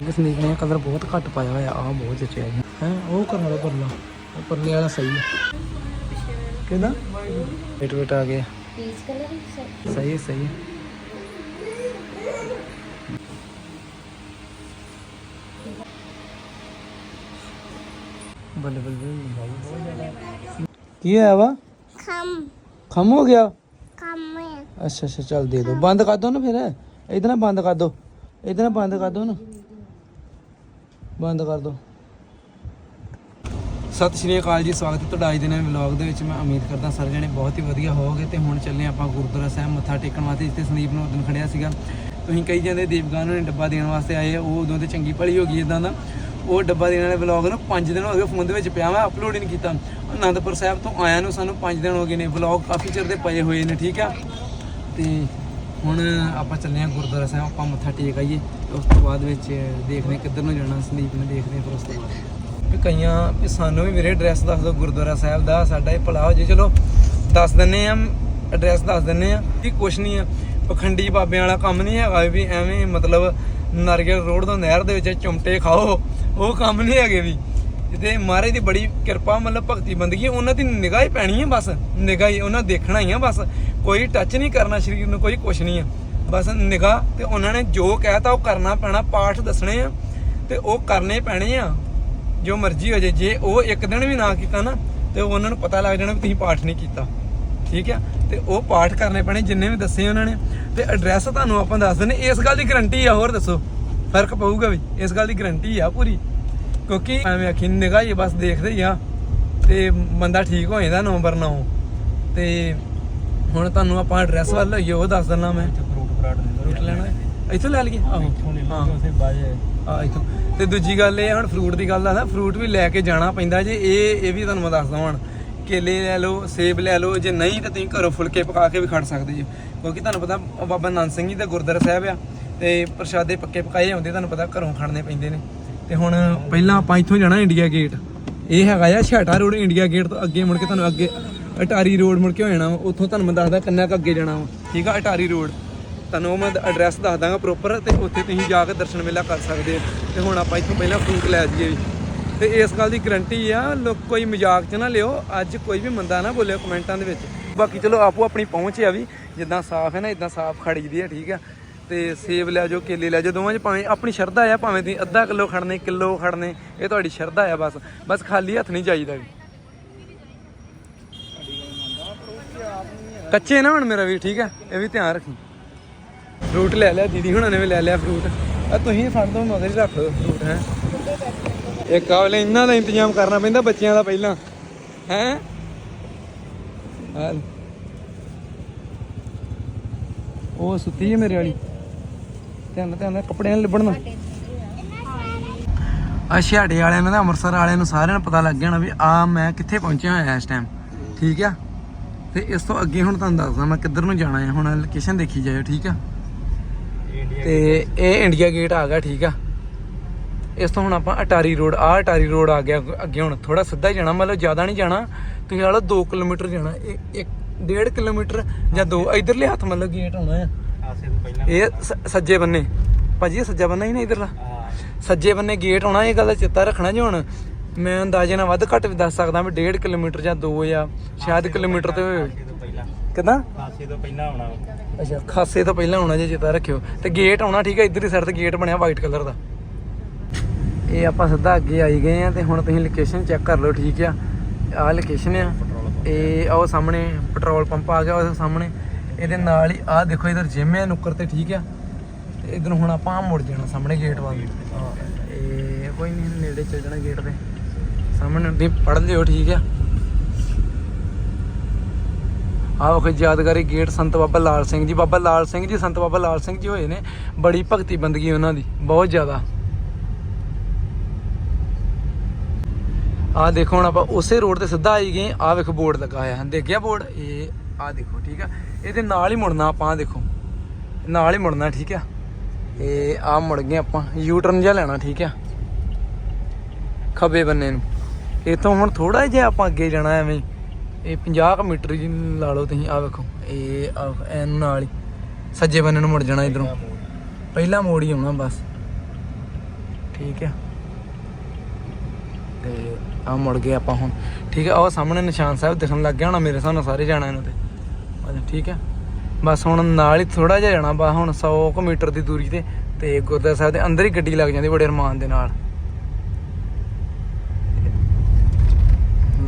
ਇਸ ਨੀਕ ਨੇ ਕਲਰ ਬਹੁਤ ਘੱਟ ਪਾਇਆ ਹੋਇਆ ਆ ਬਹੁਤ ਜਚਿਆ ਹੈ ਹੈ ਉਹ ਕਰਨ ਵਾਲਾ ਪਰਲਾ ਉਹ ਪਰਲੇ ਵਾਲਾ ਸਹੀ ਹੈ। ਕਿਹਦਾ? ਵੇਟ ਵੇਟ ਆ ਗਿਆ। ਪੀਚ ਕਲਰ ਸਰ ਸਹੀ ਹੈ, ਸਹੀ ਹੈ। ਬੱਲੇ ਬੱਲੇ ਕੀ ਹੋਇਆ ਵਾ? ਖਮ। ਖਮ ਹੋ ਗਿਆ? ਖਮ ਅੱਛਾ ਅੱਛਾ ਚੱਲ ਦੇ ਦੋ। ਬੰਦ ਕਰ ਦੋ ਨਾ ਫਿਰ। ਇਹਦੇ ਨਾਲ ਬੰਦ ਕਰ ਦੋ। ਇਹਦੇ ਨਾਲ ਬੰਦ ਕਰ ਦੋ ਨਾ। ਬੰਦ ਕਰ ਦੋ। ਸਤਿ ਸ਼੍ਰੀ ਅਕਾਲ ਜੀ, ਸਵਾਗਤ ਹੈ ਤੁਹਾਡਾ ਅੱਜ ਦੇ ਨਵੇਂ ਵਲੌਗ ਦੇ ਵਿੱਚ। ਮੈਂ ਉਮੀਦ ਕਰਦਾ ਸਾਰੇ ਜਣੇ ਬਹੁਤ ਹੀ ਵਧੀਆ ਹੋਵੋਗੇ ਤੇ ਹੁਣ ਚੱਲੇ ਆਪਾਂ ਗੁਰਦੁਆਰਾ ਸਾਹਿਬ, ਮੱਥਾ ਟੇਕਣ ਵਾਸਤੇ, ਜਿੱਥੇ ਸੰਦੀਪ ਨੂੰ ਉਦੋਂ ਖੜਿਆ ਸੀਗਾ। ਤੁਸੀਂ ਕਈ ਜਾਂਦੇ ਦੀਪਗਾਨ ਨੂੰ, ਡੱਬਾ ਦੇਣ ਵਾਸਤੇ ਆਏ ਉਹ ਉਦੋਂ ਤੇ ਚੰਗੀ ਭਲੀ ਹੋ ਗਈ ਇਦਾਂ ਦਾ। ਉਹ ਡੱਬਾ ਦੇਣ ਵਾਲੇ ਵਲੌਗ ਨੂੰ 5 ਦਿਨ ਹੋ ਗਏ, ਫੋਨ ਦੇ ਵਿੱਚ ਪਿਆ ਮੈਂ ਅਪਲੋਡ ਹੀ ਨਹੀਂ ਕੀਤਾ। ਅਨੰਦਪੁਰ ਸਾਹਿਬ ਤੋਂ ਆਇਆ ਨੂੰ ਸਾਨੂੰ 5 ਦਿਨ ਹੋ ਗਏ ਨੇ, ਵਲੌਗ ਕਾਫੀ ਚਿਰ ਦੇ ਪਏ ਹੋਏ ਨੇ, ਠੀਕ ਆ? ਤੇ ਹੁਣ ਆਪਾਂ ਚੱਲੇ ਆ ਗੁਰਦੁਆਰਾ ਸਾਹਿਬ, ਆਪਾਂ ਮੱਥਾ ਟੇਕ ਆਈਏ। ਉਸ ਤੋਂ ਬਾਅਦ ਵਿੱਚ ਦੇਖਦੇ ਕਿੱਧਰ ਨੂੰ ਜਾਣਾ, ਸੰਦੀਪ ਨੇ ਦੇਖਦੇ ਫਿਰ ਉਸ ਤੋਂ ਬਾਅਦ। ਵੀ ਕਈਆਂ, ਵੀ ਸਾਨੂੰ ਵੀ ਮੇਰੇ ਐਡਰੈਸ ਦੱਸ ਦਿਓ, ਗੁਰਦੁਆਰਾ ਸਾਹਿਬ ਦਾ, ਸਾਡਾ ਇਹ ਭਲਾ ਹੋ ਜੇ। ਚਲੋ, ਦੱਸ ਦਿੰਨੇ ਆ ਐਡਰੈਸ ਦੱਸ ਦਿੰਨੇ ਆ ਵੀ ਕੁਛ ਨਹੀਂ ਆ, ਪਖੰਡੀ ਬਾਬਿਆਂ ਵਾਲਾ ਕੰਮ ਨਹੀਂ ਹੈਗਾ ਵੀ ਐਵੇਂ ਮਤਲਬ ਨਾਰੀਅਲ ਰੋਡ ਤੋਂ ਨਹਿਰ ਦੇ ਵਿੱਚ ਚੁੰਮਟੇ ਖਾਓ, ਉਹ ਕੰਮ ਨਹੀਂ ਹੈਗੇ ਵੀ। ਤੇ ਮਹਾਰਾਜ ਦੀ ਬੜੀ ਕਿਰਪਾ, ਮਤਲਬ ਭਗਤੀ ਬੰਦਗੀ ਉਹਨਾਂ ਦੀ ਨਿਗਾਹ ਹੀ ਪੈਣੀ ਹੈ ਬਸ, ਨਿਗਾਹ ਹੀ, ਉਹਨਾਂ ਦੇਖਣਾ ਹੀ ਆ ਬਸ। ਕੋਈ ਟੱਚ ਨਹੀਂ ਕਰਨਾ, ਸਰੀਰ ਨੂੰ ਕੋਈ ਕੁਛ ਨਹੀਂ ਆ। ਬਸ ਨਿਗਾਹ, ਤੇ ਉਹਨਾਂ ਨੇ ਜੋ ਕਹਿਤਾ ਉਹ ਕਰਨਾ ਪੈਣਾ, ਪਾਠ ਦੱਸਣੇ ਆ, ਤੇ ਉਹ ਕਰਨੇ ਪੈਣੇ ਆ। ਜੋ ਮਰਜ਼ੀ ਹੋ ਜੇ ਜੇ ਉਹ ਇੱਕ ਦਿਨ ਵੀ ਨਾ ਕੀਤਾ ਨਾ, ਤੇ ਉਹਨਾਂ ਨੂੰ ਪਤਾ ਲੱਗ ਜਾਣਾ ਵੀ ਤੁਸੀਂ ਪਾਠ ਨਹੀਂ ਕੀਤਾ। ਠੀਕ ਆ? ਤੇ ਉਹ ਪਾਠ ਕਰਨੇ ਪੈਣੇ, ਜਿੰਨੇ ਵੀ ਦੱਸੇ ਉਹਨਾਂ ਨੇ। ਤੇ ਐਡਰੈਸ ਤੁਹਾਨੂੰ ਆਪਾਂ ਦੱਸ ਦਿੰਨੇ, ਇਸ ਗੱਲ ਦੀ ਗਰੰਟੀ ਆ, ਹੋਰ ਦੱਸੋ। ਫ਼ਰਕ ਪਊਗਾ ਵੀ, ਇਸ ਗੱਲ ਦੀ ਗਰੰਟੀ ਆ ਪੂਰੀ। ਕਿਉਂਕਿ ਐਵੇਂ ਆਖੀ, ਨਿਗਾਹ ਹੀ ਬਸ ਦੇਖਦੇ ਹੀ ਆ। ਤੇ ਬੰਦਾ ਠੀਕ ਹੋ ਜਾਂਦਾ ਨੰਬਰ 9 ਤੇ ਹੁਣ ਤੁਹਾਨੂੰ ਆਪਾਂ ਐਡਰੈਸ ਵੱਲ ਹੋਈਏ, ਉਹ ਦੱਸ ਦਿੰਦਾ ਮੈਂ। ਲੈਣਾ ਹੈ? ਇੱਥੋਂ ਲੈ ਲਈਏ? ਆਹੋ। ਹਾਂ। ਉਸੇ ਬਾਜੇ ਆ ਇਥੋਂ। ਤੇ ਦੂਜੀ ਗੱਲ ਇਹ ਆ, ਹੁਣ ਫਰੂਟ ਦੀ ਗੱਲ ਨਾ ਫਰੂਟ ਵੀ ਲੈ ਕੇ ਜਾਣਾ ਪੈਂਦਾ ਜੇ ਇਹ ਇਹ ਵੀ ਤੁਹਾਨੂੰ ਮੈਂ ਦੱਸਦਾ ਹੁਣ। ਕੇਲੇ ਲੈ ਲਓ ਸੇਬ ਲੈ ਲਓ ਜੇ ਨਹੀਂ ਤਾਂ ਤੁਸੀਂ ਘਰੋਂ ਫੁਲਕੇ ਪਕਾ ਕੇ ਵੀ ਖੜ ਸਕਦੇ ਜੀ। ਕਿਉਂਕਿ ਤੁਹਾਨੂੰ ਪਤਾ ਉਹ ਬਾਬਾ ਨੰਦ ਸਿੰਘ ਜੀ ਦਾ ਗੁਰਦੁਆਰਾ ਸਾਹਿਬ ਆ ਤੇ ਪ੍ਰਸ਼ਾਦੇ ਪੱਕੇ ਪਕਾਏ ਹੁੰਦੇ ਤੁਹਾਨੂੰ ਪਤਾ ਘਰੋਂ ਖਾਣੇ ਪੈਂਦੇ ਨੇ। ਤੇ ਹੁਣ ਪਹਿਲਾਂ ਆਪਾਂ ਇੱਥੋਂ ਜਾਣਾ ਇੰਡੀਆ ਗੇਟ। ਇਹ ਹੈਗਾ ਆ ਛਾਟਾ ਰੋਡ ਇੰਡੀਆ ਗੇਟ ਤੋਂ ਅੱਗੇ ਮੁੜ ਕੇ ਤੁਹਾਨੂੰ ਅੱਗੇ ਅਟਾਰੀ ਰੋਡ ਮੁੜ ਕੇ ਹੋ ਜਾਣਾ ਵਾ। ਉੱਥੋਂ ਤੁਹਾਨੂੰ ਮੈਂ ਦੱਸਦਾ ਕਿੰਨਾ ਕੁ ਅੱਗੇ ਜਾਣਾ ਵਾ। ਠੀਕ ਆ ਅਟਾਰੀ ਰੋਡ। ਤੁਹਾਨੂੰ ਉਹ ਮੈਂ ਐਡਰੈਸ ਦੱਸ ਦਾਂਗਾ ਪ੍ਰੋਪਰ ਤੇ ਉੱਥੇ ਤੁਸੀਂ ਜਾ ਕੇ ਦਰਸ਼ਨ ਮੇਲਾ ਕਰ ਸਕਦੇ ਹੋ। ਤੇ ਹੁਣ ਆਪਾਂ ਇੱਥੋਂ ਪਹਿਲਾਂ ਫਰੂਟ ਲੈ ਜਾਈਏ ਵੀ। ਤੇ ਇਸ ਗੱਲ ਦੀ ਗਰੰਟੀ ਆ ਲੋਕ ਕੋਈ ਮਜ਼ਾਕ 'ਚ ਨਾ ਲਿਓ, ਅੱਜ ਕੋਈ ਵੀ ਮੰਦਾ ਨਾ ਬੋਲਿਓ ਕਮੈਂਟਾਂ ਦੇ ਵਿੱਚ। ਬਾਕੀ ਚਲੋ ਆਪੋ ਆਪਣੀ ਪਹੁੰਚ ਆ ਵੀ, ਜਿੱਦਾਂ ਸਾਫ਼ ਹੈ ਨਾ, ਇਦਾਂ ਸਾਫ਼ ਖੜੀਦੀ ਆ, ਠੀਕ ਆ। ਤੇ ਸੇਬ ਲੈ ਜਾਓ, ਕੇਲੇ ਲੈ ਜਾਓ, ਦੋਵਾਂ 'ਚ ਭਾਵੇਂ ਆਪਣੀ ਸ਼ਰਧਾ ਆ, ਭਾਵੇਂ ਤੁਸੀਂ ਅੱਧਾ ਕਿਲੋ ਖੜਨੇ ਕਿਲੋ ਖੜਨੇ ਇਹ ਤੁਹਾਡੀ ਸ਼ਰਧਾ ਆ ਬਸ। ਬਸ ਖਾਲੀ ਹੱਥ ਨਹੀਂ ਚਾਹੀਦਾ ਵੀ। ਕੱਚੇ ਨਾ ਹੁਣ ਮੇਰਾ ਵੀ, ਠੀਕ ਹੈ ਇਹ ਵੀ ਧਿਆਨ ਰੱਖੀ। ਫਰੂਟ ਲੈ ਲਿਆ ਦੀਦੀ ਹੁਣਾਂ ਨੇ ਵੀ ਲੈ ਲਿਆ ਫਰੂਟ। ਆ ਤੁਸੀਂ ਫੜ ਦੋ ਮਗਰ ਰੱਖ ਦਿਓ ਫਰੂਟ ਹੈ। ਇਹ ਕਾਵਲੇ ਇਹਨਾਂ ਦਾ ਇੰਤਜ਼ਾਮ ਕਰਨਾ ਪੈਂਦਾ ਬੱਚਿਆਂ ਦਾ ਪਹਿਲਾਂ ਹੈ। ਉਹ ਸੁੱਤੀ ਹੈ ਮੇਰੇ ਵਾਲੀ। ਧਿਆਨ ਨਾਲ, ਧਿਆਨ ਨਾਲ ਕੱਪੜਿਆਂ ਨਾਲ ਲਿਬੜਨਾ। ਆ ਵਾਲਿਆਂ ਨੂੰ ਤੇ ਅੰਮ੍ਰਿਤਸਰ ਵਾਲਿਆਂ ਨੂੰ ਸਾਰਿਆਂ ਨੂੰ ਪਤਾ ਲੱਗ ਗਿਆ ਨਾ ਵੀ ਆ ਮੈਂ ਕਿੱਥੇ ਪਹੁੰਚਿਆ ਹੋਇਆ ਇਸ ਟਾਈਮ ਠੀਕ ਆ? ਤੇ ਇਸ ਤੋਂ ਅੱਗੇ ਹੁਣ ਤੁਹਾਨੂੰ ਦੱਸਦਾ ਮੈਂ ਕਿੱਧਰ ਨੂੰ ਜਾਣਾ ਹੈ ਹੁਣ ਲੋਕੇਸ਼ਨ ਦੇਖੀ ਜਾਇਓ ਠੀਕ ਆ? ਤੇ ਇਹ ਇੰਡੀਆ ਗੇਟ ਆ ਗਿਆ ਠੀਕ ਆ। ਇਸ ਤੋਂ ਹੁਣ ਆਪਾਂ ਅਟਾਰੀ ਰੋਡ ਆ ਅਟਾਰੀ ਰੋਡ ਆ ਗਿਆ ਅੱਗ- ਹੁਣ। ਥੋੜਾ ਸਿੱਧਾ ਹੀ ਜਾਣਾ ਮਤਲਬ ਜ਼ਿਆਦਾ ਨਹੀਂ ਜਾਣਾ। ਤੁਸੀਂ ਲਾ ਲਓ 2 ਕਿਲੋਮੀਟਰ ਜਾਣਾ ਇੱਕ ਡੇਢ ਕਿਲੋਮੀਟਰ ਜਾਂ ਦੋ ਇਧਰਲੇ ਹੱਥ ਮਤਲਬ ਗੇਟ ਆਉਣਾ ਆ। ਆਸੇ ਤੋਂ ਪਹਿਲਾਂ ਇਹ ਸੱਜੇ ਬੰਨੇ। ਭਾਜੀ ਇਹ ਸੱਜਾ ਬੰਨਾ ਹੀ ਨਾ ਇਧਰਲਾ? ਸੱਜੇ ਬੰਨੇ ਗੇਟ ਆਉਣਾ ਇਹ ਗੱਲ ਚੇਤਾ ਰੱਖਣਾ ਜੀ ਹੁਣ। ਮੈਂ ਅੰਦਾਜ਼ੇ ਨਾਲ ਵੱਧ ਘੱਟ ਵੀ ਦੱਸ ਸਕਦਾ ਵੀ 1.5 ਕਿਲੋਮੀਟਰ ਜਾਂ 2 ਜਾਂ ਸ਼ਾਇਦ ਕਿਲੋਮੀਟਰ ਤੇ ਕਿਦਾਂ ਆਸੇ ਤੋਂ ਪਹਿਲਾਂ ਆਉਣਾ ਅੱਛਾ ਖਾਸੇ ਤੋਂ ਪਹਿਲਾਂ ਆਉਣਾ ਜੇ ਚੇਤਾ ਰੱਖਿਓ। ਤੇ ਗੇਟ ਆਉਣਾ ਠੀਕ ਹੈ ਇਧਰਲੀ ਸਾਈਡ ਤੇ ਗੇਟ ਬਣਿਆ ਵਾਈਟ ਕਲਰ ਦਾ। ਇਹ ਆਪਾਂ ਸਿੱਧਾ ਅੱਗੇ ਆਈ ਗਏ ਆ ਤੇ ਹੁਣ ਤੁਸੀਂ ਲੋਕੇਸ਼ਨ ਚੈੱਕ ਕਰ ਲਓ ਠੀਕ ਆ। ਆਹ ਲੋਕੇਸ਼ਨ ਆ। ਇਹ ਆਹ ਸਾਹਮਣੇ ਪੈਟਰੋਲ ਪੰਪ ਆ ਗਿਆ ਉਹ ਸਾਹਮਣੇ। ਇਹਦੇ ਨਾਲ ਹੀ ਆਹ ਦੇਖੋ ਇਧਰ ਜਿਮ ਹੈ ਨੁੱਕਰ ਤੇ ਠੀਕ ਆ। ਤੇ ਇਧਰ ਹੁਣ ਆਪਾਂ ਮੁੜ ਜਾਣਾ ਸਾਹਮਣੇ ਗੇਟ ਵੱਲ। ਇਹ ਕੋਈ ਨਹੀਂ ਨੇੜੇ ਚੱਲ ਜਾਣਾ ਗੇਟ ਦੇ ਸਾਹਮਣੇ ਦੀ ਪੜ ਲਿਓ ਠੀਕ ਆ। ਆਹ ਵੇਖੋ ਯਾਦਗਾਰੀ ਗੇਟ ਸੰਤ ਬਾਬਾ ਲਾਲ ਸਿੰਘ ਜੀ। ਬਾਬਾ ਲਾਲ ਸਿੰਘ ਜੀ, ਸੰਤ ਬਾਬਾ ਲਾਲ ਸਿੰਘ ਜੀ ਹੋਏ ਨੇ। ਬੜੀ ਭਗਤੀ ਬੰਦਗੀ ਉਹਨਾਂ ਦੀ, ਬਹੁਤ ਜ਼ਿਆਦਾ। ਆਹ ਦੇਖੋ ਹੁਣ ਆਪਾਂ ਉਸੇ ਰੋਡ ਤੇ ਸਿੱਧਾ ਆਈ ਗਏ, ਆਹ ਵੇਖੋ ਬੋਰਡ ਲੱਗਾ ਹੋਇਆ। ਹੈ ਦੇਖਿਆ ਬੋਰਡ? ਇਹ ਆਹ ਦੇਖੋ, ਠੀਕ ਆ? ਇਹਦੇ ਨਾਲ ਹੀ ਮੁੜਨਾ ਆਪਾਂ, ਆਹ ਦੇਖੋ। ਨਾਲ ਹੀ ਮੁੜਨਾ, ਠੀਕ ਆ? ਇਹ ਆ ਮੁੜ ਗਏ ਆਪਾਂ। ਯੂ ਟਰਨ ਜਿਹਾ ਲੈਣਾ, ਠੀਕ ਆ? ਖੱਬੇ ਬੰਨੇ ਨੂੰ। ਇਥੋਂ ਹੁਣ ਥੋੜਾ ਜਿਹਾ ਆਪਾਂ ਅੱਗੇ ਜਾਣਾ ਐਵੇਂ। ਇਹ 50 ਕੁ ਮੀਟਰ ਜੀ ਲਾ ਲਓ ਤੁਸੀਂ ਆ ਵੇਖੋ ਇਹ ਆਹ ਐਨ ਨਾਲ ਹੀ ਸੱਜੇ ਬੰਨੇ ਨੂੰ ਮੁੜ ਜਾਣਾ ਇਧਰੋਂ। ਪਹਿਲਾ ਮੋੜ। ਹੀ ਆਉਣਾ ਬਸ। ਠੀਕ ਹੈ ਤੇ ਆ ਮੁੜ ਗਏ ਆਪਾਂ ਹੁਣ। ਠੀਕ ਹੈ ਉਹ ਸਾਹਮਣੇ ਨਿਸ਼ਾਨ ਸਾਹਿਬ ਦਿਖਣ ਲੱਗ ਗਿਆ ਹੋਣਾ ਮੇਰੇ ਨਾਲ ਸਾਰੇ ਜਾਣਾ ਇਹਨੂੰ ਤੇ। ਅੱਛਾ ਠੀਕ ਹੈ ਬਸ ਹੁਣ ਨਾਲ ਹੀ ਥੋੜਾ ਜਿਹਾ ਜਾਣਾ ਬਾ ਹੁਣ 100 ਕੁ ਮੀਟਰ ਦੀ ਦੂਰੀ ਤੇ ਤੇ ਗੁਰਦੁਆਰਾ ਸਾਹਿਬ ਦੇ ਅੰਦਰ ਹੀ ਗੱਡੀ ਲੱਗ ਜਾਂਦੀ ਬੜੇ ਅਰਮਾਨ ਦੇ ਨਾਲ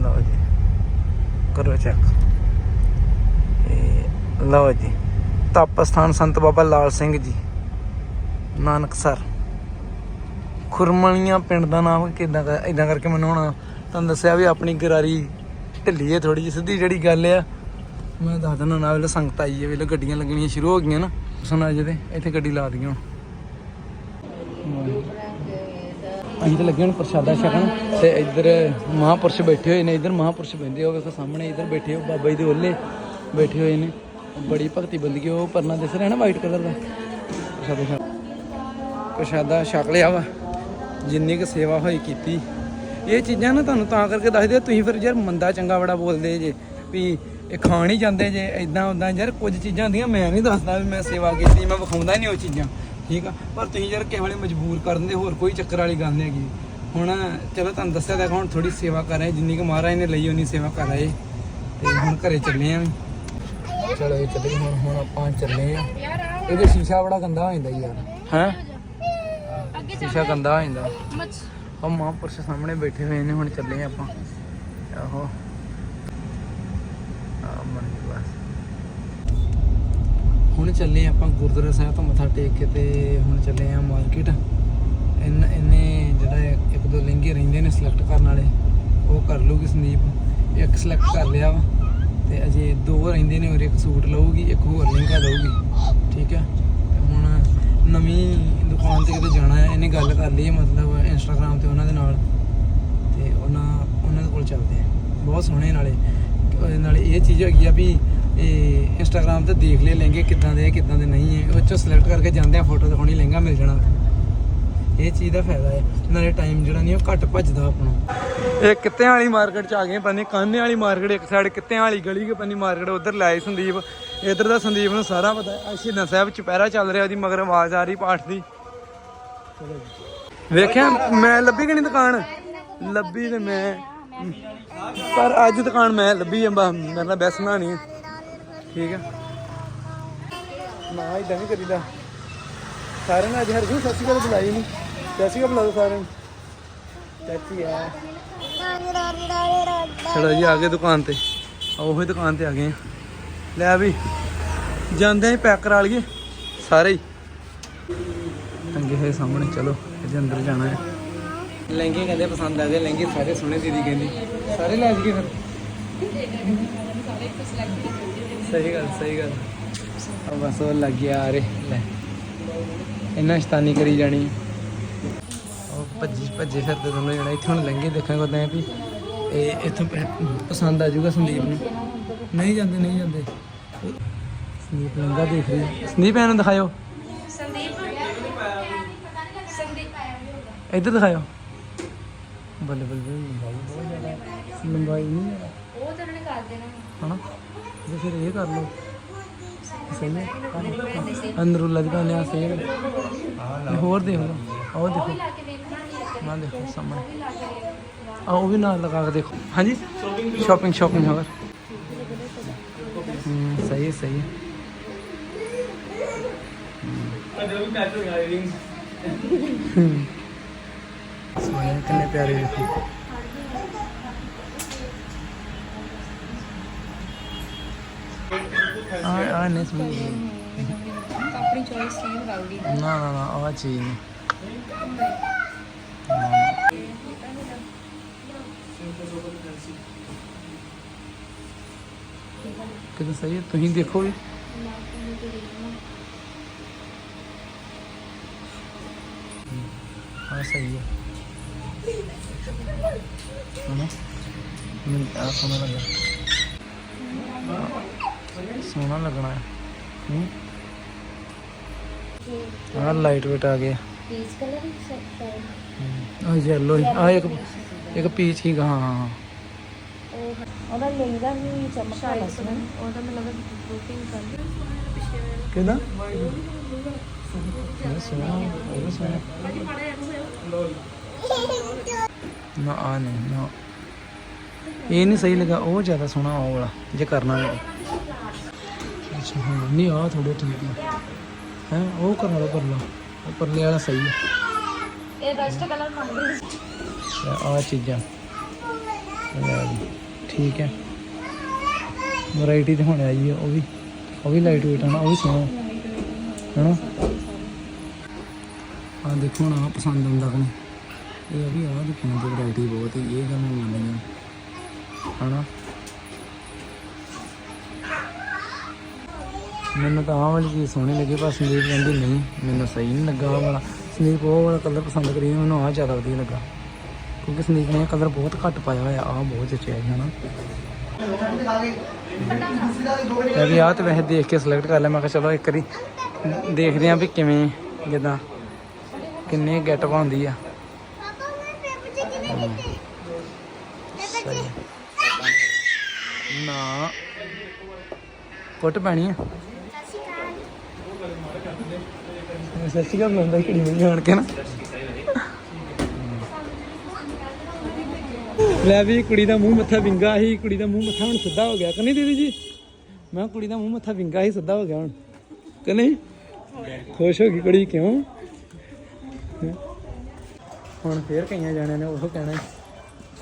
ਲਓ ਜੀ ਕਰੋ ਚੈੱਕ ਇਹ ਲਓ ਜੀ ਤਪ ਸਥਾਨ ਸੰਤ ਬਾਬਾ ਲਾਲ ਸਿੰਘ ਜੀ ਨਾਨਕਸਰ ਖੁਰਮਣੀਆਂ ਪਿੰਡ ਦਾ ਨਾਮ ਕਿਦਾਂ ਇਦਾਂ ਕਰਕੇ ਮੈਨੂੰ ਹੁਣ ਤੁਹਾਨੂੰ ਦੱਸਿਆ ਵੀ ਆਪਣੀ ਗਰਾਰੀ ਢਿੱਲੀ ਹੈ ਥੋੜੀ ਜਿਹੀ, ਸਿੱਧੀ ਜਿਹੜੀ ਗੱਲ ਆ। ਮੈਂ ਦੱਸ ਦਿੰਦਾ ਨਾ, ਵੇਲੇ ਸੰਗਤ ਆਈ ਹੈ, ਵੇਲੇ ਗੱਡੀਆਂ ਲੱਗਣੀਆਂ ਸ਼ੁਰੂ ਹੋ ਗਈਆਂ ਨਾ। ਸੁਣਾ ਜੇ ਇੱਥੇ ਗੱਡੀ ਲਾ ਦਈਆਂ ਹੁਣ। ਅਸੀਂ ਤਾਂ ਲੱਗੇ ਹੁਣ ਪ੍ਰਸ਼ਾਦਾ ਛਕਣ ਤੇ ਇੱਧਰ ਮਹਾਪੁਰਸ਼ ਬੈਠੇ ਹੋਏ ਨੇ, ਇੱਧਰ ਮਹਾਪੁਰਸ਼ ਬੈਠੇ ਹੋ ਵੇਖੋ ਸਾਹਮਣੇ ਇੱਧਰ ਬੈਠੇ ਹੋ ਬਾਬਾ ਜੀ ਦੇ ਓਲੇ ਬੈਠੇ ਹੋਏ ਨੇ। ਬੜੀ ਭਗਤੀ ਬੰਦਗੀ ਉਹ ਪਰਨਾ ਦਿਸ ਰਿਹਾ ਨਾ ਵਾਈਟ ਕਲਰ ਦਾ। ਪ੍ਰਸ਼ਾਦਾ ਛਕ ਪ੍ਰਸ਼ਾਦਾ ਛਕ ਲਿਆ ਵਾ, ਜਿੰਨੀ ਕੁ ਸੇਵਾ ਹੋਈ ਕੀਤੀ। ਇਹ ਚੀਜ਼ਾਂ ਨਾ ਤੁਹਾਨੂੰ ਤਾਂ ਕਰਕੇ ਦੱਸਦੇ ਤੁਸੀਂ ਫਿਰ ਯਾਰ ਮੰਦਾ ਚੰਗਾ ਬੜਾ ਬੋਲਦੇ ਜੇ, ਵੀ ਇਹ ਖਾਣ ਹੀ ਜਾਂਦੇ ਜੇ ਇਦਾਂ ਉਦਾਂ ਯਾਰ ਕੁਝ ਚੀਜ਼ਾਂ ਹੁੰਦੀਆਂ, ਮੈਂ ਨਹੀਂ ਦੱਸਦਾ ਵੀ ਮੈਂ ਸੇਵਾ ਕੀਤੀ, ਮੈਂ ਵਿਖਾਉਂਦਾ ਨਹੀਂ ਉਹ ਚੀਜ਼ਾਂ। ਠੀਕ ਆ? ਪਰ ਤੁਸੀਂ ਯਾਰ ਕਿਸੇ ਵੇਲੇ ਮਜਬੂਰ ਕਰ ਦਿੰਦੇ ਹੋਰ ਕੋਈ ਚੱਕਰ ਵਾਲੀ ਗੱਲ ਨਹੀਂ ਹੈਗੀ। ਹੁਣ ਚਲੋ ਤੁਹਾਨੂੰ ਦੱਸਿਆ ਤਾਂ ਹੁਣ ਥੋੜੀ ਸੇਵਾ ਕਰ ਰਹੇ ਜਿੰਨੀ ਕੁ ਮਹਾਰਾਜ ਨੇ ਲਈ ਉਨੀ ਸੇਵਾ ਕਰ ਰਹੇ ਤੇ ਹੁਣ ਘਰੇ ਚੱਲੇ ਆਂ ਚਲੋ ਇਹ ਚੱਲੇ ਹੁਣ ਹੁਣ ਆਪਾਂ ਚੱਲੇ ਆ। ਇਹਦੇ ਸ਼ੀਸ਼ਾ ਬੜਾ ਗੰਦਾ ਹੋ ਜਾਂਦਾ ਯਾਰ। ਹੈ? ਸ਼ੀਸ਼ਾ ਗੰਦਾ ਹੋ ਜਾਂਦਾ। ਉਹ ਮਹਾਂਪੁਰਸ਼ ਸਾਹਮਣੇ ਬੈਠੇ ਹੋਏ ਨੇ ਹੁਣ ਚੱਲੇ ਆਪਾਂ। ਆਹੋ ਆ ਮਨ ਜੀ ਬਸ ਹੁਣ ਚੱਲੇ ਆਪਾਂ ਗੁਰਦੁਆਰਾ ਸਾਹਿਬ ਤੋਂ ਮੱਥਾ ਟੇਕ ਕੇ ਤੇ ਹੁਣ ਚੱਲੇ ਆ ਮਾਰਕੀਟ। ਇਨ ਇਹਨੇ ਜਿਹੜਾ ਇੱਕ ਦੋ ਲਹਿੰਗੇ ਰਹਿੰਦੇ ਨੇ ਸਿਲੈਕਟ ਕਰਨ ਵਾਲੇ, ਉਹ ਕਰ ਲੂਗੀ ਸੰਦੀਪ। ਇੱਕ ਸਿਲੈਕਟ ਕਰ ਲਿਆ ਵਾ ਤੇ ਅਜੇ ਦੋ ਰਹਿੰਦੇ ਨੇ ਔਰ ਇੱਕ ਸੂਟ ਲਊਗੀ, ਇੱਕ ਹੋਰ ਲਹਿੰਗਾ ਲਊਗੀ। ਠੀਕ ਹੈ ਤੇ ਹੁਣ ਨਵੀਂ ਦੁਕਾਨ ਤੇ ਕਿਤੇ ਜਾਣਾ ਹੈ, ਇਹਨੇ ਗੱਲ ਕਰ ਲਈ ਮਤਲਬ ਇੰਸਟਾਗ੍ਰam ਤੇ ਉਹਨਾਂ ਦੇ ਨਾਲ। ਤੇ ਉਹਨਾਂ ਉਹਨਾਂ ਦੇ ਕੋਲ ਚੱਲਦੇ ਆ। ਬਹੁਤ ਸੋਹਣੇ ਨਾਲੇ ਉਹਦੇ ਨਾਲ ਇਹ ਚੀਜ਼ ਹੈਗੀ ਆ ਵੀ ਇਹ ਇੰਸਟਾਗ੍ਰam ਤੇ ਦੇਖ ਲਏ, ਲਹਿੰਗੇ ਕਿੱਦਾਂ ਦੇ ਆ, ਕਿੱਦਾਂ ਦੇ ਨਹੀਂ ਹੈ ਉਹ ਚੋਂ ਸਿਲੈਕਟ ਕਰਕੇ ਜਾਂਦੇ ਆ ਫੋਟੋ ਦਿਖਾਉਣੀ ਲਹਿੰਗਾ ਮਿਲ ਜਾਣਾ। ਇਹ ਚੀਜ਼ ਦਾ ਫਾਇਦਾ ਹੈ। ਨਾਲੇ ਟਾਈਮ ਜਿਹੜਾ ਨਹੀਂ, ਉਹ ਘੱਟ ਭੱਜਦਾ ਆਪਣਾ। ਇਹ ਕਿੱਤਿਆਂ ਵਾਲੀ ਮਾਰਕੀਟ ਚ ਆ ਗਏ ਪੰਨੇ ਕਾਨੇ ਵਾਲੀ ਮਾਰਕੀਟ ਇੱਕ ਸਾਈਡ ਕਿੱਤਿਆਂ ਵਾਲੀ ਗਲੀ ਕੇ ਪੰਨੀ ਮਾਰਕੀਟ ਉਧਰ ਲਾਏ ਸੰਦੀਪ। ਇਧਰ ਦਾ ਸੰਦੀਪ ਨੂੰ ਸਾਰਾ ਪਤਾ ਹੈ। ਸ਼ਹੀਦਾਂ ਸਾਹਿਬ ਚੁਪਹਿਰਾ ਚੱਲ ਰਿਹਾ ਉਹਦੀ, ਮਗਰ ਆਵਾਜ਼ ਆ ਰਹੀ ਪਾਠ ਦੀ। ਵੇਖਿਆ, ਮੈਂ ਲੱਭੀ ਕਿ ਨਹੀਂ ਦੁਕਾਨ? ਲੱਭੀ ਤੇ ਮੈਂ। ਪਰ ਅੱਜ ਦੁਕਾਨ ਮੈਂ ਲੱਭੀ ਆ, ਬਸ ਮੇਰੇ ਨਾਲ ਬੈਸਣਾ ਨਹੀਂ ਠੀਕ ਹੈ ਨਾ ਇਦਾਂ ਨਹੀਂ ਕਰੀਦਾ। ਸਾਰਿਆਂ ਨੇ ਅੱਜ ਹਰਗੁਣ ਸਤਿ ਸ਼੍ਰੀ ਅਕਾਲ ਬੁਲਾਈ ਨਹੀਂ ਸਤਿ ਸ਼੍ਰੀ ਬੁਲਾ ਦਿਓ ਸਾਰਿਆਂ ਨੂੰ। ਚਾਚੀ ਆ। ਚਲੋ ਜੀ, ਆ ਗਏ ਦੁਕਾਨ ਤੇ। ਆ ਉਹੀ ਦੁਕਾਨ ਤੇ ਆ ਗਏ ਆ। ਲੈ ਵੀ, ਜਾਂਦੇ ਆਂ ਪੈਕ ਕਰਾ ਲਈਏ, ਸਾਰੇ ਹੀ। ਟੰਗੇ ਹੋਏ ਸਾਹਮਣੇ, ਚਲੋ ਇਹਦੇ ਅੰਦਰ ਜਾਣਾ ਹੈ। ਲਹਿੰਗੇ ਕਹਿੰਦੇ ਪਸੰਦ ਆ ਗਏ, ਲਹਿੰਗੇ ਸਾਰੇ ਸੋਹਣੇ ਦੀਦੀ ਕਹਿੰਦੀ। ਸਾਰੇ ਲੈ ਜੀਏ ਫਿਰ। ਸਹੀ ਗੱਲ ਸਹੀ ਗੱਲ। ਆ ਬਸ ਉਹ ਲੱਗ ਗਿਆ ਅਰੇ ਲੈ। ਇੰਨਾ ਸ਼ੈਤਾਨੀ ਕਰੀ ਜਾਣੀ। ਉਹ ਭੱਜੀ ਭੱਜੇ ਫਿਰਦੇ ਦੋਨੋਂ ਜਣਾ। ਇੱਥੇ ਹੁਣ ਲਹਿੰਗੇ ਦੇਖਾਂਗੇ ਉਦਾਂ ਵੀ। ਇਹ ਇੱਥੋਂ ਪਸੰਦ ਆ ਜਾਊਗਾ ਸੰਦੀਪ ਨੂੰ। ਨਹੀਂ ਜਾਂਦੇ ਨਹੀਂ ਜਾਂਦੇ। ਸੰਦੀਪ ਲਹਿੰਗਾ ਦੇਖ ਰਹੀ। ਸੰਦੀਪ ਇਹਨੂੰ ਦਿਖਾਇਓ। ਇੱਧਰ ਦਿਖਾਇਓ। ਬੱਲੇ ਬੱਲੇ। ਲੰਬਾਈ ਨਹੀਂ ਉਹ ਤਾਂ ਉਹਨੇ ਕਰ ਦੇਣਾ। ਹਨਾ? ਤੇ ਫਿਰ ਇਹ ਕਰ ਲਓ ਸਹੀ ਹੈ ਅੰਦਰੂਲਾ ਦੀ ਕਹਿੰਦੇ ਆ ਸਹੀ ਹੈ ਹੋਰ ਦੇਖ ਲਓ ਆਹ ਦੇਖੋ ਨਾ ਦੇਖੋ ਸਾਹਮਣੇ ਆ ਉਹ ਵੀ ਨਾਲ ਲਗਾ ਕੇ ਦੇਖੋ ਹਾਂਜੀ ਸ਼ਾਪਿੰਗ ਸ਼ਾਪਿੰਗ ਹੋਰ ਹੂੰ ਸਹੀ ਹੈ ਸਹੀ ਹੈ ਹੂੰ। ਸੋਹਣੇ ਕਿੰਨੇ ਪਿਆਰੇ ਦੇਖੋ ਆ ਆ ਨਹੀਂ ਸਮਝ ਆਪਣੀ ਚੋਇਸ ਨਹੀਂ ਲਗਾਉਗੀ ਨਾ ਨਾ ਨਾ ਆ ਚੀਜ਼ ਨਹੀਂ। ਕਿਤੇ ਸਹੀ ਹੈ? ਤੁਸੀਂ ਦੇਖੋ ਵੀ। ਆ ਸਹੀ ਹੈ। ਹਨਾ? ਮੈਨੂੰ ਆ ਸੋਹਣਾ ਲੱਗਾ ਸੋਹਣਾ ਲੱਗਣਾ ਹੈ। ਹੂੰ। ਆ ਲਾਈਟ ਵੇਟ ਆ ਗਿਆ। ਪੀਸ ਕਲਰ ਸੈਟ ਆ ਯੈਲੋ ਆ ਇੱਕ ਇੱਕ ਪੀਚ ਹੀ ਹਾਂ ਹਾਂ ਹਾਂ। ਉਹਦਾ ਲਹਿੰਗਾ ਵੀ ਚਮਕਦਾ ਉਹਦਾ ਮੈਨੂੰ ਲੱਗਾ ਬੁਕਿੰਗ ਕਰ ਲਈ ਕਿਹਦਾ? ਇਹ ਸੋਹਣਾ ਉਹ ਸੋਹਣਾ। ਨਾ ਆ ਨਹੀਂ ਨਾ। ਇਹ ਨਹੀਂ ਸਹੀ ਲੱਗਾ ਉਹ ਜ਼ਿਆਦਾ ਸੋਹਣਾ ਉਹ ਵਾਲਾ ਜੇ ਕਰਨਾ ਹੈ ਅੱਛਾ ਹਾਂ ਨਹੀਂ ਆ ਥੋੜੇ ਠੀਕ ਹੈ ਹੈ ਉਹ ਕਰਨਾ ਕਰ ਲਓ ਉਹ ਪਰਲੇ ਵਾਲਾ ਸਹੀ ਹੈ। ਇਹ ਰਸਟ ਕਲਰ ਮੰਗਦੇ ਆ ਚੀਜ਼ਾਂ। ਲੈ ਜੀ, ਠੀਕ ਹੈ। ਵੈਰਾਈਟੀ ਤੇ ਹੁਣ ਆਈ ਹੈ ਉਹ ਵੀ। ਉਹ ਵੀ ਲਾਈਟ ਵੇਟ ਹੈ ਨਾ ਉਹ ਵੀ ਸੋਹਣਾ। ਹੈਨਾ? ਆ ਦੇਖੋ ਨਾ ਪਸੰਦ ਆਉਂਦਾ ਕਿ ਨਹੀਂ ਇਹ ਵੀ ਆ ਦੁਕਾਨ ਦੀ ਵੈਰਾਈਟੀ ਬਹੁਤ ਹੈ ਇਹ ਗੱਲ ਮੈਂ ਮੰਨਦੀ। ਹਾਂ ਹੈਨਾ? ਮੈਨੂੰ ਤਾਂ ਆਹ ਵਾਲੀ ਚੀਜ਼ ਸੋਹਣੀ ਲੱਗੀ, ਪਰ ਸੰਦੀਪ ਕਹਿੰਦੀ ਨਹੀਂ, ਮੈਨੂੰ ਸਹੀ ਨਹੀਂ ਲੱਗਾ ਆਹ ਵਾਲਾ। ਸੰਦੀਪ ਉਹ ਵਾਲਾ ਕਲਰ ਪਸੰਦ ਕਰੀ, ਮੈਨੂੰ ਆਹ ਜ਼ਿਆਦਾ ਵਧੀਆ ਲੱਗਾ। ਕਿਉਂਕਿ ਸੰਦੀਪ ਨੇ ਕਲਰ ਬਹੁਤ ਘੱਟ ਪਾਇਆ ਹੋਇਆ, ਆਹ ਬਹੁਤ ਜਚਿਆ ਹੈ ਹਨਾ। ਮੈਂ ਵੀ ਆਹ ਤੇ ਵੈਸੇ ਦੇਖ ਕੇ ਸਿਲੈਕਟ ਕਰ ਲਿਆ, ਮੈਂ ਕਿਹਾ ਚਲੋ ਇੱਕ ਵਾਰੀ ਦੇਖਦੇ ਆਂ ਵੀ ਕਿਵੇਂ, ਜਿੱਦਾਂ ਕਿੰਨੇ ਗੈਟ ਪਾਉਂਦੀ ਆ। ਸਹੀ। ਨਾ, ਪੁੱਟ ਪੈਣੀ ਆ। ਸੱਚੀ ਸ਼੍ਰੀ ਅਕਾਲ ਬੁਲਾਉਂਦਾ ਕਿਹੜੀ ਮੈਨੂੰ ਆਣ ਕੇ ਨਾ ਲੈ ਵੀ ਕੁੜੀ ਦਾ ਮੂੰਹ ਮੱਥਾ ਵਿੰਗਾ ਸੀ ਕੁੜੀ ਦਾ ਮੂੰਹ ਮੱਥਾ ਹੁਣ ਸਿੱਧਾ ਹੋ ਗਿਆ ਕਿ ਨਹੀਂ ਦੀਦੀ ਜੀ? ਮੈਂ ਕੁੜੀ ਦਾ ਮੂੰਹ ਮੱਥਾ ਵਿੰਗਾ ਸੀ ਸਿੱਧਾ ਹੋ ਗਿਆ ਹੁਣ। ਕਿ ਨਹੀਂ? ਖੁਸ਼ ਹੋ ਗਈ ਕੁੜੀ ਕਿਉਂ? ਹੁਣ ਫੇਰ ਕਈਆਂ ਜਾਣਿਆਂ ਨੇ ਉਹ ਕਹਿਣਾ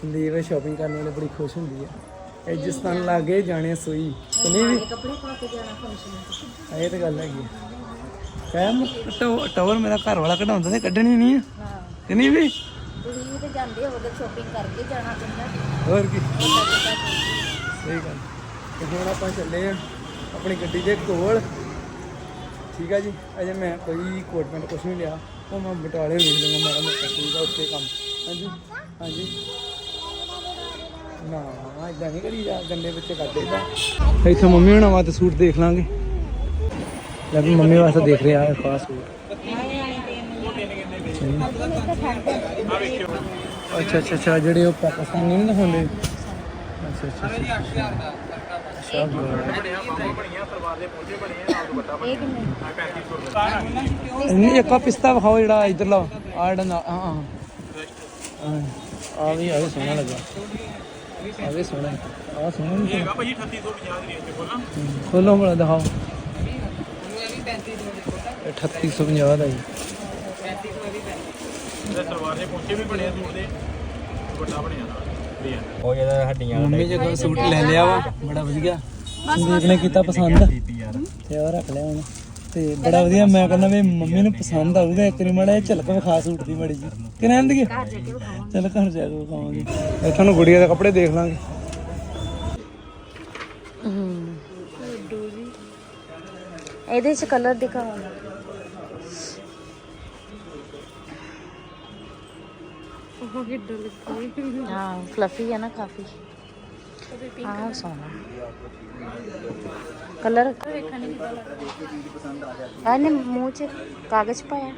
ਸੰਦੀਪ ਸ਼ਾਪਿੰਗ ਕਰਨ ਵੇਲੇ ਬੜੀ ਖੁਸ਼ ਹੁੰਦੀ ਹੈ। ਰਾਜਸਥਾਨ ਲਾਗੇ ਜਾਣੇ ਸੋਈ ਕਿ ਨਹੀਂ ਵੀ ਕੱਪੜੇ ਪਾ ਕੇ ਜਾਣਾ ਫੰਕਸ਼ਨ ਇਹ ਤਾਂ ਗੱਲ ਹੈਗੀ ਕਹਿਮ ਟਵਰ ਮੇਰਾ ਘਰ ਵਾਲਾ ਕਢਾਉਂਦਾ ਤੇ ਕੱਢਣੀ ਨਹੀਂ ਆ। ਹਾਂ ਕਿ ਨਹੀਂ ਵੀ? ਤੁਸੀਂ ਵੀ ਤੇ ਜਾਂਦੇ ਹੋ ਉਧਰ ਸ਼ਾਪਿੰਗ ਕਰਕੇ ਜਾਣਾ ਪੈਂਦਾ। ਹੋਰ ਕੀ? ਸਹੀ ਗੱਲ। ਤੇ ਹੁਣ ਆਪਾਂ ਚੱਲੇ ਆ ਆਪਣੀ ਗੱਡੀ ਦੇ ਕੋਲ। ਠੀਕ ਆ ਜੀ? ਅਜੇ ਮੈਂ ਕੋਈ ਕੋਟ ਪੈਂਟ ਕੁਛ ਨਹੀਂ ਲਿਆ। ਉਹ ਮੈਂ ਬਟਾਲੇ ਵੇਚ ਲਵਾਂਗਾ ਮਾੜਾ ਮੋਟਾ ਠੀਕ ਆ? ਉੱਤੇ ਕੰਮ। ਹਾਂਜੀ? ਹਾਂਜੀ? ਨਾ ਇਦਾਂ ਨਹੀਂ ਕਰੀ ਜਾ ਗੰਦੇ ਬੱਚੇ ਕੱਢਦੇ ਇਦਾਂ ਇੱਥੇ ਮੰਮੀ ਹੁਣਾਂ ਵਾਸਤੇ ਸੂਟ ਦੇਖ ਲਾਂਗੇ। ਲੈ ਵੀ ਮੰਮੀ ਵਾਸਤੇ ਦੇਖ ਰਿਹਾ ਹੈ ਖਾਸ। ਸੂਟ ਅੱਛਾ ਅੱਛਾ ਅੱਛਾ ਜਿਹੜੇ ਉਹ ਪਾਕਿਸਤਾਨੀ ਨਹੀਂ ਦਿਖਾਉਂਦੇ ਅੱਛਾ ਅੱਛਾ ਅੱਛਾ ਨਹੀਂ ਇੱਕ ਪਿਸਤਾ ਵਿਖਾਓ ਜਿਹੜਾ ਇਧਰਲਾ ਆ ਜਿਹੜਾ ਨਾ- ਹਾਂ ਹਾਂ। ਹਾਂ। ਆ ਵੀ ਆ ਵੀ ਸੋਹਣਾ ਲੱਗਾ। ਆ ਵੀ ਸੋਹਣਾ। ਆ ਸੋਹਣਾ। ਨਹੀਂ ਹੈਗਾ ਭਾਜੀ 3850 ਦੀ ਰੇਂਜ ਖੋਲਾਂ ਖੋਲੋ ਬੜਾ ਦਿਖਾਓ। 3850 ਦਾ ਜੀ। ਉਹ ਜਿਹੜਾ ਹੱਡੀਆਂ ਮੰਮੀ ਜੇ ਕੋਈ ਸੂਟ ਲੈ ਲਿਆ ਵਾ ਬੜਾ ਵਧੀਆ। ਸੰਦੀਪ ਨੇ ਕੀਤਾ ਪਸੰਦ। ਤੇ ਉਹ ਰੱਖ ਲਿਆ ਹੁਣ। ਤੇ ਬੜਾ ਵਧੀਆ ਮੈਂ ਕਹਿੰਦਾ ਵੀ ਮੰਮੀ ਨੂੰ ਪਸੰਦ ਆਊਗਾ ਇੱਕ ਵਾਰੀ ਮਾੜਾ ਜਿਹਾ ਝਲਕ ਵਿਖਾ ਸੂਟ ਦੀ ਮੜੀ ਜੀ ਕਿ ਰਹਿਣ ਦੀਏ ਚਲ ਘਰ ਜਾ ਕੇ ਵਿਖਾਵਾਂਗੇ। ਇਹ ਤੁਹਾਨੂੰ ਗੁੜੀਆ ਦੇ ਕੱਪੜੇ ਦੇਖ ਲਾਂਗੇ। ਇਹਦੇ ਚ ਕਲਰ ਦਿਖਾਓ। ਉਹ ਕਿੱਡਾ ਲੱਗੀ? ਹਾਂ ਫਲਫੀ ਹੈ ਨਾ ਕਾਫੀ। ਹਾਂ ਸੋਹਣਾ। ਕਲਰ ਇਹਨੇ ਮੂੰਹ ਚ ਕਾਗਜ਼ ਪਾਇਆ।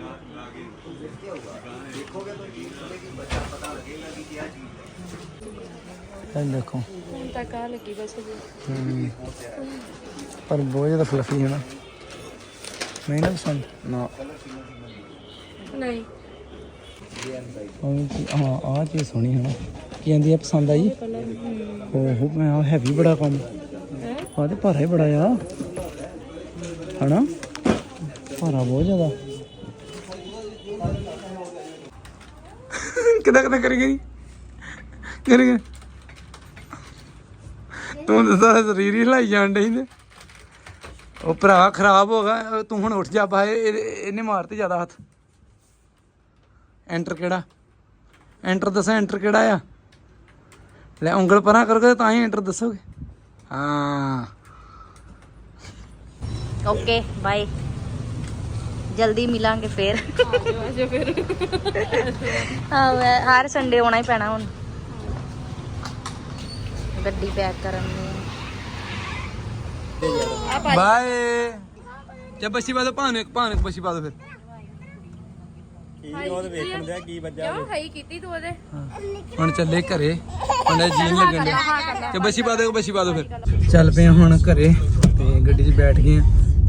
ਇਹ ਦੇਖੋ। ਹੁਣ ਤੱਕ ਆ ਲੱਗੀ ਬਸ। ਪਰ ਬਹੁਤ ਜ਼ਿਆਦਾ ਫਲਫੀ ਹੈ ਨਾ। ਨਹੀਂ ਨਾ ਪਸੰਦ? ਨਾ। ਨਹੀਂ। ਹਾਂ ਆ ਚੀਜ਼ ਸੋਹਣੀ ਹੈ ਨਾ। ਕੀ ਕਹਿੰਦੀ ਆ ਪਸੰਦ ਆਈ? ਓਹੋ ਮੈਂ ਆ ਹੈਵੀ ਬੜਾ ਕੰਮ। ਆ ਤੇ ਭਾਰਾ ਹੀ ਬੜਾ ਆ। ਹਨਾ? ਭਾਰਾ ਬਹੁਤ ਜ਼ਿਆਦਾ। ਕਿਦਾਂ ਕਿਦਾਂ ਕਰੀ ਗਈ? ਕਰੀ ਗਈ। ਤੂੰ ਤਾਂ ਸਾਰਾ ਸਰੀਰ ਹੀ ਹਿਲਾਈ ਜਾਣ ਡਈ ਨੇ ਉਹ ਭਰਾ ਖਰਾਬ ਹੋ ਗਿਆ ਤੂੰ ਹੁਣ ਉੱਠ ਜਾ ਬਾਹਰ ਇਹਨੇ ਮਾਰਤੇ ਜ਼ਿਆਦਾ ਹੱਥ। ਐਂਟਰ ਕਿਹੜਾ? ਐਂਟਰ ਦੱਸਾਂ ਐਂਟਰ ਕਿਹੜਾ ਆ? ਲੈ, ਉਂਗਲ ਪਰਾਂ ਕਰੋਗੇ ਤਾਂ ਹੀ ਐਂਟਰ ਦੱਸੋਗੇ। ਹਾਂ। ਓਕੇ ਬਾਏ ਜਲਦੀ ਮਿਲਾਂਗੇ ਫੇਰ। ਆਜੋ ਫਿਰ ਹਾਂ, ਮੈਂ ਹਰ ਸੰਡੇ ਆਉਣਾ ਹੀ ਪੈਣਾ ਹੁਣ। ਗੱਡੀ ਪੈਕ ਕਰਨ ਨੂੰ। ਬਾਏ। ਜੇ ਬੱਸੀ ਪਾ ਦੋ ਭਾਨੂੰ ਇੱਕ ਭਾਨੂੰ ਇੱਕ ਬੱਸੀ ਪਾ ਦੋ ਫਿਰ। ਕੀ ਉਹ ਵੇਖਣ ਦਿਆ ਕੀ ਵੱਜਾ ਕਿਉਂ ਹਾਈ ਕੀਤੀ ਤੂੰ ਉਹਦੇ? ਹੁਣ ਚੱਲੇ ਘਰੇ। ਹੁਣ ਜੀਨ ਲੱਗਣ ਦੇ ਤੇ ਬੱਸੀ ਪਾ ਦੋ ਬੱਸੀ ਪਾ ਦੋ ਫਿਰ। ਚੱਲ ਪਏ ਹੁਣ ਘਰੇ ਤੇ ਗੱਡੀ 'ਚ ਬੈਠ ਗਏ ਆ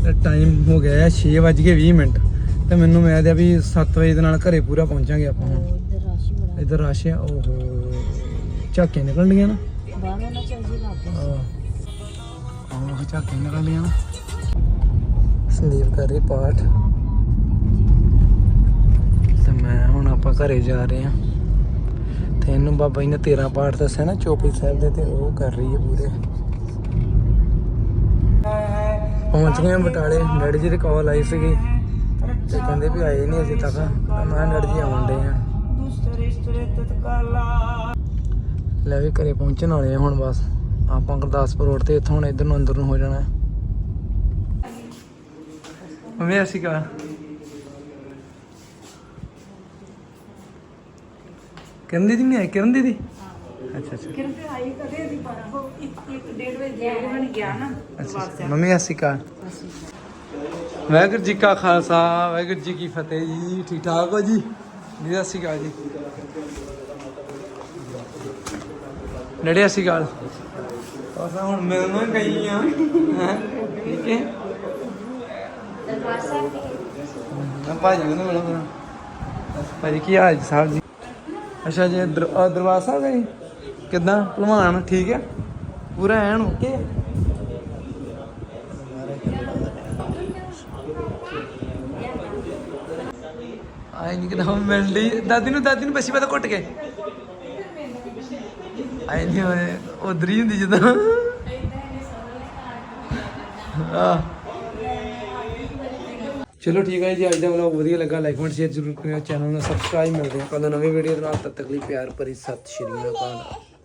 ਤੇ ਟਾਈਮ ਹੋ ਗਿਆ ਹੈ 6:20 ਮਿੰਟ। ਤੇ ਮੈਨੂੰ ਉਮੀਦ ਆ ਵੀ 7 ਵਜੇ ਦੇ ਨਾਲ ਘਰੇ ਪੂਰਾ ਪਹੁੰਚਾਂਗੇ ਆਪਾਂ ਹੁਣ। ਇੱਧਰ ਰਸ਼ ਹੀ ਬੜਾ ਇੱਧਰ ਰਸ਼ ਆ ਓਹੋ। ਝਾਕੀਆਂ ਨਿਕਲਣ ਡੀਆਂ ਨਾ। ਬਾਹਰੋਂ ਨਾ ਚੱਲ ਜੀ ਲੱਗ ਆਹ ਆਹ ਝਾਕੀਆਂ ਨਿਕਲਣ ਡੀਆਂ ਨਾ ਸੰਦੀਪ ਕਰ ਰਹੀ ਪਾਠ। ਤੇ ਮੈਂ ਹੁਣ ਆਪਾਂ ਘਰੇ ਜਾ ਰਹੇ ਆ ਤੇ ਇਹਨੂੰ ਬਾਬਾ ਜੀ ਨੇ 13 ਪਾਠ ਦੱਸਿਆ ਨਾ ਚੋਪਈ ਸਾਹਿਬ ਦੇ ਤੇ ਉਹ ਕਰ ਰਹੀ ਹੈ ਪੂਰੇ। ਪਹੁੰਚ ਗਏ ਬਟਾਲੇ। ਡੈਡੀ ਜੀ ਦੀ ਕਾਲ ਆਈ ਸੀਗੀ। ਤੇ ਕਹਿੰਦੇ ਵੀ ਆਏ ਨਹੀਂ ਅਜੇ ਤੱਕ। ਤਾਂ ਮੈਂ ਡੈਡੀ ਜੀ ਆਉਣ ਡੇ ਆ। ਲੈ ਵੀ ਘਰੇ ਪਹੁੰਚਣ ਵਾਲੇ ਆ ਹੁਣ ਬਸ। ਆਪਾਂ ਗੁਰਦਾਸਪੁਰ ਰੋਡ ਤੇ ਇੱਥੋਂ ਹੁਣ ਇੱਧਰ ਨੂੰ ਅੰਦਰ ਨੂੰ ਹੋ ਜਾਣਾ। ਮੰਮੀ ਅਸੀਂ ਕਾ ਕਿਰਨ ਦੀਦੀ ਨਹੀਂ ਆਈ ਕਿਰਨ ਦੀਦੀ? ਅੱਛਾ ਅੱਛਾ। ਕਿਰਨ ਤੇ ਆਈ ਕਦੇ ਦੀ ਪਰ ਉਹ 1 ਡੇਢ ਵਜੇ ਬਣ ਗਿਆ ਨਾ। ਅੱਛਾ ਮੰਮੀ ਅਸੀਂ ਕਾ ਵਾਹਿਗੁਰੂ ਜੀ ਕਾ ਖਾਲਸਾ ਵਾਹਿਗੁਰੂ ਜੀ ਕੀ ਫਤਿਹ ਜੀ। ਠੀਕ ਠਾਕ ਹੋ ਜੀ? ਜੀ ਅਸੀਂ ਕਾ ਜੀ। ਨੜੇ ਅਸੀਂ ਗੱਲ ਬਸ ਹੁਣ ਮਿਲਣਾ ਗਈ ਆ। ਹੈਂ? ਠੀਕ ਹੈ। ਮੈਂ ਭਾਜੀ ਨੂੰ ਮਿਲਾਂ ਫਿਰ ਭਾਜੀ, ਕੀ ਹਾਲ ਜੀ ਸਾਹਿਬ ਜੀ? ਅੱਛਾ ਜੀ, ਦਰ- ਅਹ ਦਰਬਾਰ ਸਾਹਿਬ ਗਏ? ਕਿੱਦਾਂ? ਭਲਵਾਨ, ਠੀਕ ਹੈ? ਪੂਰਾ ਐਨ ਓਕੇ? ਆਈ ਨਹੀਂ ਕਿਦਾਂ ਮਿਲਦੀ ਦਾਦੀ ਨੂੰ ਦਾਦੀ ਨੂੰ ਬੱਸੀ ਪਤਾ ਘੁੱਟ ਕੇ ਆਈ ਨਹੀਂ ਹੋਏ, ਉਧਰ ਹੀ ਹੁੰਦੀ ਜਦੋਂ। ਚਲੋ ਠੀਕ ਹੈ ਜੀ, ਅੱਜ ਦਾ ਵਲੌਗ ਵਧੀਆ ਲੱਗਾ ਲਾਈਕ ਕਮੈਂਟ ਸ਼ੇਅਰ ਜ਼ਰੂਰ ਕਰਿਓ, ਚੈਨਲ ਨੂੰ ਸਬਸਕ੍ਰਾਈਬ ਮਿਲਦੇ ਹਾਂ ਕੱਲ ਨਵੀਂ ਵੀਡੀਓ ਦੇ ਨਾਲ, ਤਦ ਤੱਕ ਲਈ ਪਿਆਰ ਭਰੀ ਸਤਿ ਸ਼੍ਰੀ ਅਕਾਲ।